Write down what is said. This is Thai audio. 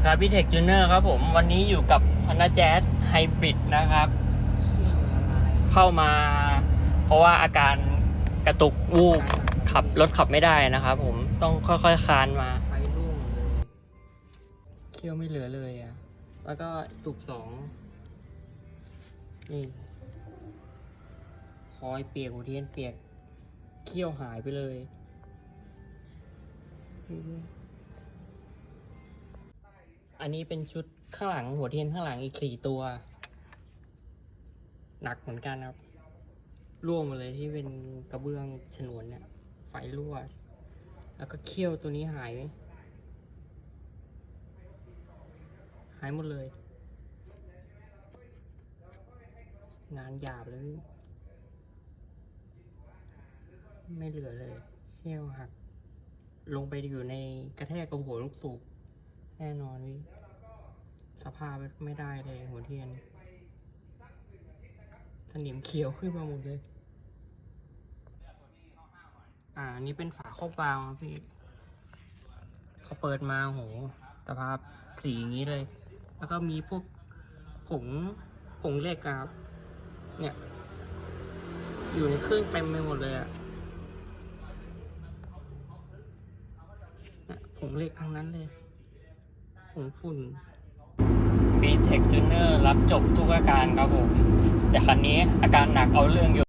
ดีครับพี่เทคจูเนอร์ครับผมวันนี้อยู่กับ Honda Jazz Hybrid นะครับ เข้ามาเพราะว่าอาการกระตุกวูบขับรถขับไม่ได้นะครับผมต้องค่อยๆคานมาไฟรุ่งเลยเคี่ยวไม่เหลือเลยอะ แล้วก็สูบสองนี่คอยเปียกหัวเทียนเปียกเคี่ยวหายไปเลย อันนี้เป็นชุดข้างหลังหัวเทียนข้างหลังอีกสี่ตัว หนักเหมือนกันครับ ร่วงหมาเลยที่เป็นกระเบื้องฉนวนเนี่ยไฟรั่ว แล้วก็เคี่ยวตัวนี้หายหายหมดเลย งานหยาบเลยไม่เหลือเลยเขี้ยวหัก ลงไปอยู่ในกระแทกกับหัวลูกสูบ แน่นอนวิสภาพไม่ได้เลยหัวเทียนสนิมเขียวขึ้นมาหมดเลย อ่านี้เป็นฝาครอบวาล์วพี่เขาเปิดมาโหสภาพสีอย่างนี้เลย แล้วก็มีพวกผงผงเหล็กครับ เนี่ย อยู่ในเครื่องเต็มไปหมดเลยอะเนี่ยผงเหล็กทั้งนั้นเลย ผงฝุ่น b t e c h Junior รับจบทุกอาการครับผม แต่คันนี้อาการหนักเอาเรื่องอยู่